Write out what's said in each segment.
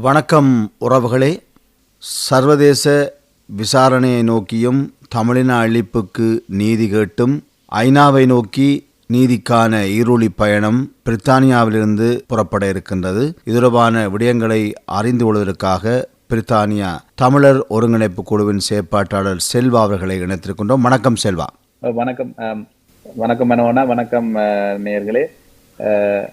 வணக்கம் உறவுகளே. சர்வதேச விசாரணையை நோக்கியும் தமிழின அழிப்புக்கு நீதி கேட்டும் ஐநாவை நோக்கி நீதிக்கான ஈருளி பயணம் பிரித்தானியாவிலிருந்து புறப்பட இருக்கின்றது. இதுரபான விடயங்களை அறிந்து கொள்வதற்காக பிரித்தானியா தமிழர் ஒருங்கிணைப்பு குழுவின் செயற்பாட்டாளர் செல்வா அவர்களை இணைத்திருக்கின்றோம். வணக்கம் செல்வா. வணக்கம் வணக்கம் மனோனா வணக்கம் நேர்களே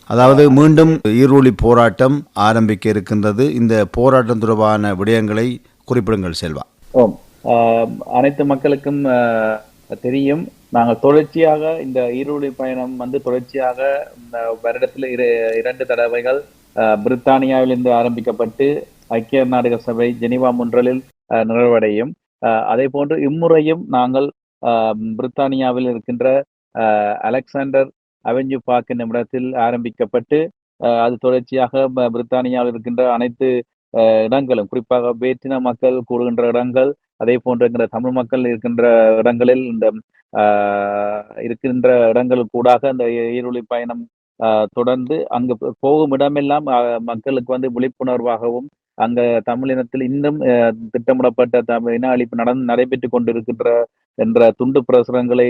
அதாவது மீண்டும் ஈரோலி போராட்டம் ஆரம்பிக்க இருக்கின்றது. இந்த போராட்டம் தொடர்பான விடயங்களை குறிப்பிடுங்கள் செல்வா. ஓம். அனைத்து மக்களுக்கும் தெரியும். நாங்கள் தொடர்ச்சியாக இந்த ஈரோடு பயணம் வந்து தொடர்ச்சியாக இந்த வருடத்தில் இரு இரண்டு தடவைகள் பிரித்தானியாவிலிருந்து ஆரம்பிக்கப்பட்டு ஐக்கிய நாடுகள் சபை ஜெனிவா முன்றலில் அஹ், நிறைவடையும். அஹ், அதே போன்று இம்முறையும் நாங்கள் பிரித்தானியாவில் இருக்கின்ற அஹ், அலெக்சாண்டர் அவென்யூ பார்க் என்னும் இடத்தில் ஆரம்பிக்கப்பட்டு அஹ், அது தொடர்ச்சியாக பிரித்தானியாவில் இருக்கின்ற அனைத்து இடங்களும் குறிப்பாக வேற்றின மக்கள் கூடுகின்ற இடங்கள் அதே போன்ற தமிழ் மக்கள் இருக்கின்ற இடங்களில் இந்த ஆஹ், இருக்கின்ற இடங்கள் கூடாக அந்த ஈருளி பயணம் தொடர்ந்து அங்கு போகும் இடமெல்லாம் மக்களுக்கு வந்து விழிப்புணர்வாகவும் அங்க தமிழினத்தில் இன்னும் திட்டமிடப்பட்ட தமிழ் இன அழிப்பு நடந்து நடைபெற்று கொண்டிருக்கின்ற என்ற துண்டு பிரசுரங்களை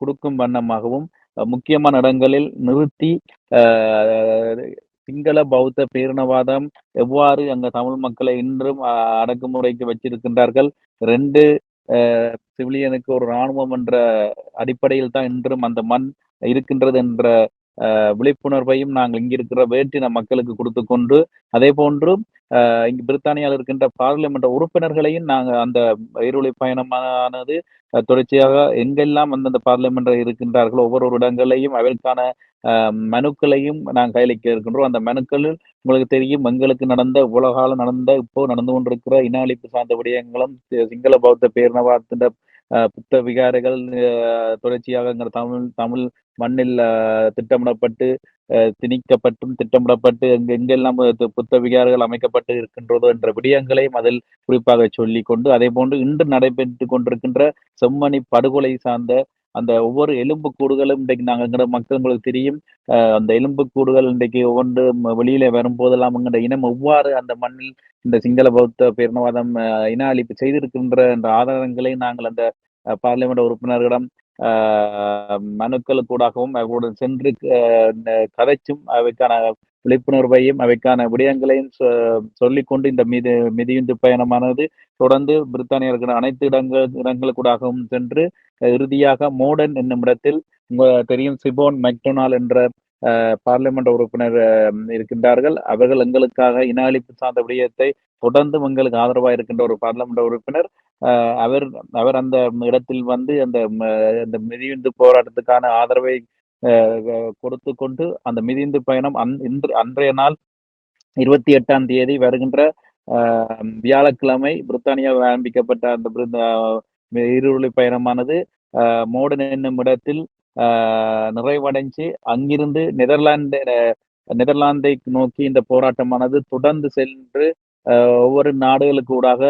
கொடுக்கும் வண்ணமாகவும் முக்கியமான இடங்களில் நிறுத்தி சிங்கள பௌத்த பேரினவாதம் எவ்வாறு அங்க தமிழ் மக்களை இன்றும் அடக்குமுறைக்கு வச்சிருக்கின்றார்கள்? ரெண்டு சிவிலியனுக்கு ஒரு இராணுவம் என்ற அடிப்படையில் தான் இன்றும் அந்த மண் இருக்கின்றது என்ற விழிப்புணர்வையும் நாங்கள் இங்கிருக்கிற வேற்றின மக்களுக்கு கொடுத்து கொண்டு அதே போன்று ஆஹ், இங்கு பிரித்தானியாவில் இருக்கின்ற பார்லிமெண்ட் உறுப்பினர்களையும் நாங்கள் அந்த ஈருளி பயணமானது தொடர்ச்சியாக எங்கெல்லாம் அந்தந்த பார்லிமெண்ட் இருக்கின்றார்களோ ஒவ்வொரு இடங்களையும் அதற்கான மனுக்களையும் நாங்கள் கையளிக்க இருக்கின்றோம். அந்த மனுக்களில் உங்களுக்கு தெரியும் எங்களுக்கு நடந்த உலகால நடந்த இப்போ நடந்து கொண்டிருக்கிற இன அழிப்பு சார்ந்த விடயங்களும் சிங்கள பௌத்த பேரினவாதத்தின் அஹ், புத்த விகாரைகள் தொடர்ச்சியாக எங்கள் தமிழ் தமிழ் மண்ணில் அஹ், திட்டமிடப்பட்டு அஹ், திணிக்கப்பட்டும் திட்டமிடப்பட்டு எங்க எங்கெல்லாம் புத்த விகாரங்கள் அமைக்கப்பட்டு இருக்கின்றதோ என்ற விடயங்களையும் அதில் குறிப்பாக சொல்லி கொண்டு அதே போன்று இன்று நடைபெற்று கொண்டிருக்கின்ற செம்மணி படுகொலை சார்ந்த அந்த ஒவ்வொரு எலும்பு கூடுகளும் இன்றைக்கு நாங்கள் எங்களோட மக்கள் உங்களுக்கு தெரியும். அஹ், அந்த எலும்பு கூடுகள் இன்றைக்கு ஒவ்வொன்று வெளியில வரும்போதெல்லாம் எங்களோட இனம் எவ்வாறு அந்த மண்ணில் இந்த சிங்கள பௌத்த பேரினவாதம் இன அழிப்பு செய்திருக்கின்ற அந்த ஆதாரங்களை நாங்கள் அந்த பார்லிமெண்ட் உறுப்பினர்களிடம் மனுக்களுக்கூடாகவும் அவர்களுடன் சென்று கதைச்சும் அவைக்கான விழிப்புணர்வையும் அவைக்கான விடயங்களையும் சொ- சொல்லிக்கொண்டு இந்த மீது மிதியுந்து பயணமானது தொடர்ந்து பிரித்தானியா இருக்கிற அனைத்து இடங்கள் இடங்களுக்கூடாகவும் சென்று இறுதியாக மோடன் என்னும் இடத்தில் தெரியும் சிபோன் மெக்டொனால் என்ற பார்லிமெண்ட் உறுப்பினர் இருக்கின்றார்கள். அவர்கள் எங்களுக்காக இன அழிப்பு சார்ந்த விடயத்தை தொடர்ந்து எங்களுக்கு ஆதரவாக இருக்கின்ற ஒரு பார்லிமெண்ட் உறுப்பினர் அவர் அவர் அந்த இடத்தில் வந்து அந்த அந்த மிதியுந்து போராட்டத்துக்கான ஆதரவை அஹ், கொடுத்து கொண்டு அந்த மிதியுந்து பயணம் அந் இன்று அன்றைய நாள் இருபத்தி எட்டாம் தேதி வருகின்ற ஆஹ், வியாழக்கிழமை பிரித்தானியாவில் ஆரம்பிக்கப்பட்ட அந்த பிரிந்த- பயணமானது மோடன் என்னும் இடத்தில் ஆஹ், நிறைவடைஞ்சு அங்கிருந்து நெதர்லாந்து நெதர்லாந்தை நோக்கி இந்த போராட்டமானது தொடர்ந்து சென்று ஒவ்வொரு நாடுகளுக்கு ஊடாக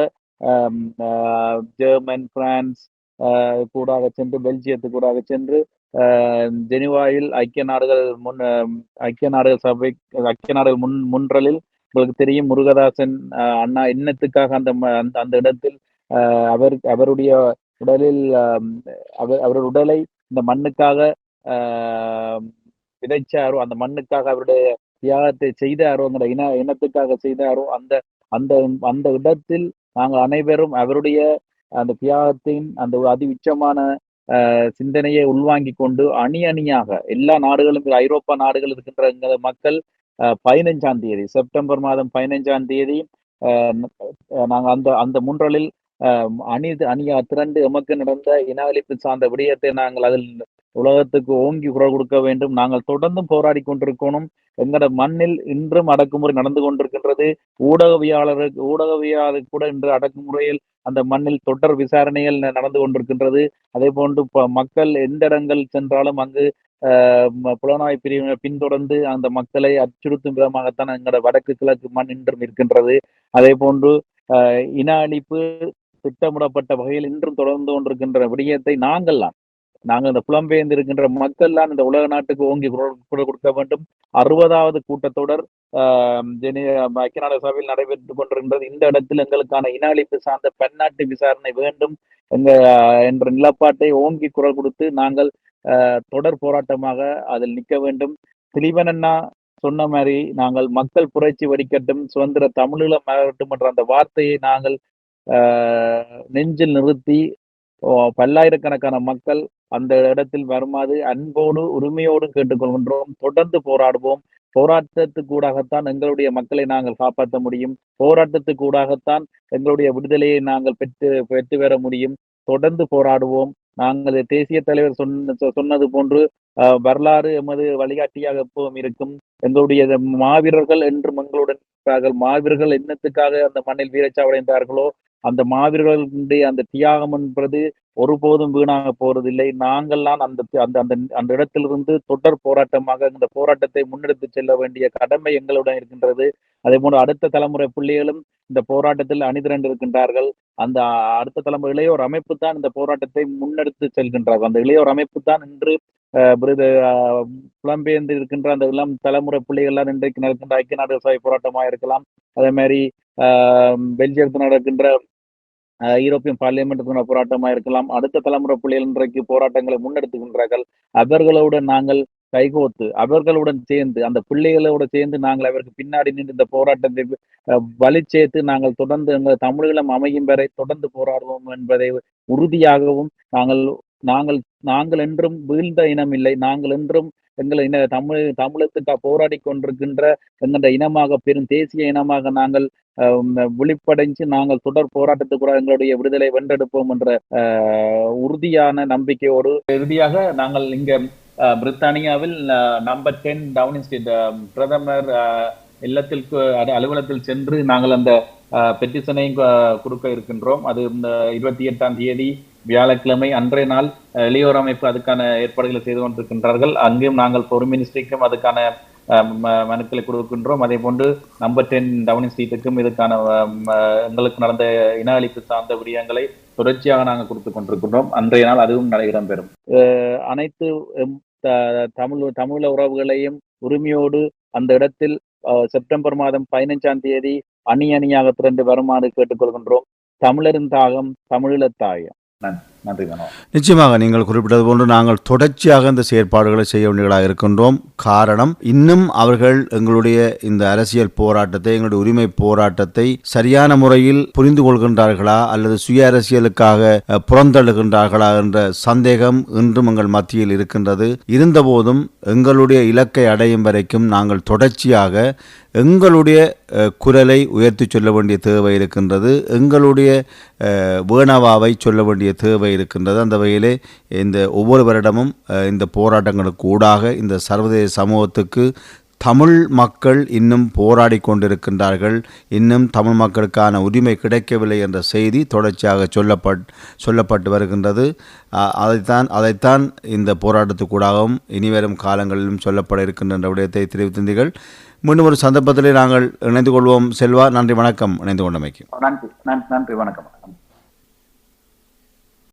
ஜெர்மன் பிரான்ஸ் ஆஹ், கூடாக சென்று பெல்ஜியத்துக்கு கூடாக சென்று ஜெனிவாயில் ஐக்கிய நாடுகள் முன் ஐக்கிய நாடுகள் சபை ஐக்கிய நாடுகள் முன் முன்றலில் உங்களுக்கு தெரியும் முருகதாசன் அண்ணா எண்ணத்துக்காக அந்த அந்த அந்த இடத்தில் அவர் அவருடைய உடலில் அவர் அவருடைய உடலை இந்த மண்ணுக்காக ஆஹ், விதைச்சாரோ அந்த மண்ணுக்காக அவருடைய தியாகத்தை செய்தாரோங்கிற இன இனத்துக்காக செய்தாரோ அந்த அந்த அந்த இடத்தில் நாங்கள் அனைவரும் அவருடைய அந்த தியாகத்தின் அந்த அதி உச்சமான ஆஹ், சிந்தனையை உள்வாங்கி கொண்டு அணி அணியாக எல்லா நாடுகளும் ஐரோப்பா நாடுகள் இருக்கின்ற மக்கள் பதினஞ்சாம் தேதி செப்டம்பர் மாதம் பதினைஞ்சாம் தேதி நாங்கள் அந்த அந்த முன்றலில் அணி அணியா திரண்டு எமக்கு நடந்த இன அழிப்பு சார்ந்த விடயத்தை நாங்கள் அதில் உலகத்துக்கு ஓங்கி குரல் கொடுக்க வேண்டும். நாங்கள் தொடர்ந்தும் போராடி கொண்டிருக்கணும். எங்களோட மண்ணில் இன்றும் அடக்குமுறை நடந்து கொண்டிருக்கின்றது. ஊடகவியாளருக்கு ஊடகவியாளர் கூட இன்று அடக்குமுறையில் அந்த மண்ணில் தொடர் விசாரணைகள் நடந்து கொண்டிருக்கின்றது. அதே போன்று ப- மக்கள் எந்த இடங்கள் சென்றாலும் அங்கு புலனாய் பிரிவினர் பின்தொடர்ந்து அந்த மக்களை அச்சுறுத்தும் விதமாகத்தான் எங்களோட வடக்கு கிழக்கு மண் இன்றும் இருக்கின்றது. அதே போன்று இன அழிப்பு திட்டமிடப்பட்ட வகையில் இன்றும் தொடர்ந்து கொண்டிருக்கின்ற விடயத்தை நாங்கள்லாம் நாங்கள் இந்த புலம்பெயர்ந்திருக்கின்ற மக்கள் தான் இந்த உலக நாட்டுக்கு ஓங்கி குரல் கொடுக்க வேண்டும். அறுபதாவது கூட்டத்தொடர் ஆஹ் ஜெனி- ஐக்கிய நாடு சபையில் நடைபெற்றுக் கொண்டிருக்கின்றது. இந்த இடத்தில் எங்களுக்கான இன அழிப்பு சார்ந்த பன்னாட்டு விசாரணை வேண்டும் எங்க என்ற நிலப்பாட்டை ஓங்கி குரல் கொடுத்து நாங்கள் தொடர் போராட்டமாக அதில் நிற்க வேண்டும். திலீபன் அண்ணா சொன்ன மாதிரி நாங்கள் மக்கள் புரட்சி வடிக்கட்டும் சுதந்திர தமிழீழம் மலரட்டும் என்ற அந்த வார்த்தையை நாங்கள் ஆஹ் நெஞ்சில் நிறுத்தி பல்லாயிரக்கணக்கான மக்கள் அந்த இடத்தில் வருமாறு அன்போடு உரிமையோடு கேட்டுக்கொள்கின்றோம். தொடர்ந்து போராடுவோம். போராட்டத்துக்கூடாகத்தான் எங்களுடைய மக்களை நாங்கள் காப்பாற்ற முடியும். போராட்டத்துக்கூடாகத்தான் எங்களுடைய விடுதலையை நாங்கள் பெற்று பெற்று பெற முடியும். தொடர்ந்து போராடுவோம். நாங்கள் தேசிய தலைவர் சொன்ன சொ- சொன்னது போன்று அஹ், வரலாறு எமது வழிகாட்டியாக எப்பவும் இருக்கும். எங்களுடைய மாவீரர்கள் என்றும் எங்களுடன் மாவீரர்கள் என்னத்துக்காக அந்த மண்ணில் வீரச்சாவடைந்தார்களோ அந்த மாவீரர்களுடைய அந்த தியாகம் என்பது ஒருபோதும் வீணாக போறதில்லை. நாங்கள்லாம் அந்த அந்த அந்த அந்த இடத்திலிருந்து தொடர் போராட்டமாக இந்த போராட்டத்தை முன்னெடுத்து செல்ல வேண்டிய கடமை எங்களுடன் இருக்கின்றது. அதே போன்று அடுத்த தலைமுறை பிள்ளைகளும் இந்த போராட்டத்தில் அணிதிரண்டு இருக்கின்றார்கள் அந்த அடுத்த தலைமுறை இளையோர் அமைப்பு தான் இந்த போராட்டத்தை முன்னெடுத்து செல்கின்றார்கள் அந்த இளையோர் அமைப்பு தான் இன்று புலம்பெயர்ந்து இருக்கின்ற அந்த இளம் தலைமுறை பிள்ளைகள்லாம் இன்றைக்கு நடக்கின்ற ஐக்கிய நாடுகள் சபை போராட்டமாக இருக்கலாம் அதே மாதிரி ஆஹ், பெல்ஜியத்தில் நடக்கின்ற யூரோப்பியன் பார்லிமெண்ட் போராட்டமா இருக்கலாம். அடுத்த தலைமுறை பிள்ளைகள் இன்றைக்கு போராட்டங்களை முன்னெடுத்துகின்றார்கள். அவர்களுடன் நாங்கள் கைகோத்து அவர்களுடன் சேர்ந்து அந்த பிள்ளைகளோட சேர்ந்து நாங்கள் அவருக்கு பின்னாடி நின்று இந்த போராட்டத்தை வலி சேர்த்து நாங்கள் தொடர்ந்து எங்கள் தமிழீழம் அமையும் வரை தொடர்ந்து போராடுவோம் என்பதை உறுதியாகவும் நாங்கள் நாங்கள் நாங்கள் என்றும் வீழ்ந்த இனம் இல்லை. நாங்கள் என்றும் எங்களை இன தமிழ் தமிழத்துக்காக போராடி கொண்டிருக்கின்ற எங்களோட இனமாக பெரும் தேசிய இனமாக நாங்கள் விழிப்படைஞ்சு நாங்கள் தொடர் போராட்டத்துக்கு எங்களுடைய விடுதலை வென்றெடுப்போம் என்ற உறுதியான நம்பிக்கையோடு இறுதியாக நாங்கள் இங்க பிரித்தானியாவில் நம்பர் டென் டவுனிங் ஸ்ட்ரீட் பிரதமர் இல்லத்தில் அலுவலத்தில் அலுவலகத்தில் சென்று நாங்கள் அந்த பெட்டிஷனையும் கொடுக்க இருக்கின்றோம். அது இந்த இருபத்தி எட்டாம் தேதி வியாழக்கிழமை அன்றைய நாள் இளையோர் அமைப்பு அதுக்கான ஏற்பாடுகளை செய்து கொண்டிருக்கின்றார்கள். அங்கேயும் நாங்கள் பொறுமினிஸ்ட்ரிக்கும் அதுக்கான மனுக்களை கொடுக்கின்றோம். அதே போன்று நம்பர் டென் டவுனிங் ஸ்ட்ரீட்டுக்கும் இதுக்கான எங்களுக்கு நடந்த இன அழிப்பு சார்ந்த விடயங்களை தொடர்ச்சியாக நாங்கள் கொடுத்து கொண்டிருக்கின்றோம். அன்றைய நாள் அதுவும் நட- இடம்பெறும் அஹ், அனைத்து தமிழ் தமிழ உறவுகளையும் உரிமையோடு அந்த இடத்தில் அஹ், செப்டம்பர் மாதம் பதினைஞ்சாம் தேதி அணி அணியாக திரண்டு வருமாறு கேட்டுக்கொள்கின்றோம். தமிழரின் தாகம் தமிழீழ தாயம் நன்றி. நன்றி நிச்சயமாக நீங்கள் குறிப்பிட்டது போன்று நாங்கள் தொடர்ச்சியாக இந்த செயற்பாடுகளை செய்ய வேண்டியதாக இருக்கின்றோம். காரணம் இன்னும் அவர்கள் எங்களுடைய இந்த அரசியல் போராட்டத்தை எங்களுடைய உரிமை போராட்டத்தை சரியான முறையில் புரிந்து கொள்கின்றார்களா அல்லது சுய அரசியலுக்காக அஹ், புறந்தள்ளுகின்றார்களா என்ற சந்தேகம் இன்றும் எங்கள் மத்தியில் இருக்கின்றது. இருந்தபோதும் எங்களுடைய இலக்கை அடையும் வரைக்கும் நாங்கள் தொடர்ச்சியாக எங்களுடைய குரலை உயர்த்தி சொல்ல வேண்டிய தேவை இருக்கின்றது. எங்களுடைய வேணவாவை சொல்ல வேண்டிய தேவை இருக்கின்றது. அந்த வகையிலே இந்த ஒவ்வொரு வருடமும் இந்த போராட்டங்களுக்கு ஊடாக இந்த சர்வதேச சமூகத்துக்கு தமிழ் மக்கள் இன்னும் போராடி கொண்டிருக்கின்றார்கள். இன்னும் தமிழ் மக்களுக்கான உரிமை கிடைக்கவில்லை என்ற செய்தி தொடர்ச்சியாக சொல்லப்பட் சொல்லப்பட்டு வருகின்றது. அதைத்தான் அதைத்தான் இந்த போராட்டத்துக்கூடாகவும் இனிவரும் காலங்களிலும் சொல்லப்பட இருக்கின்ற விடயத்தை தெரிவித்தீர்கள் மீண்டும் ஒரு சந்தர்ப்பத்திலே நாங்கள் இணைந்து கொள்வோம். செல்வா நன்றி வணக்கம். இணைந்து கொண்டமைக்கு. நன்றி நன்றி வணக்கம்.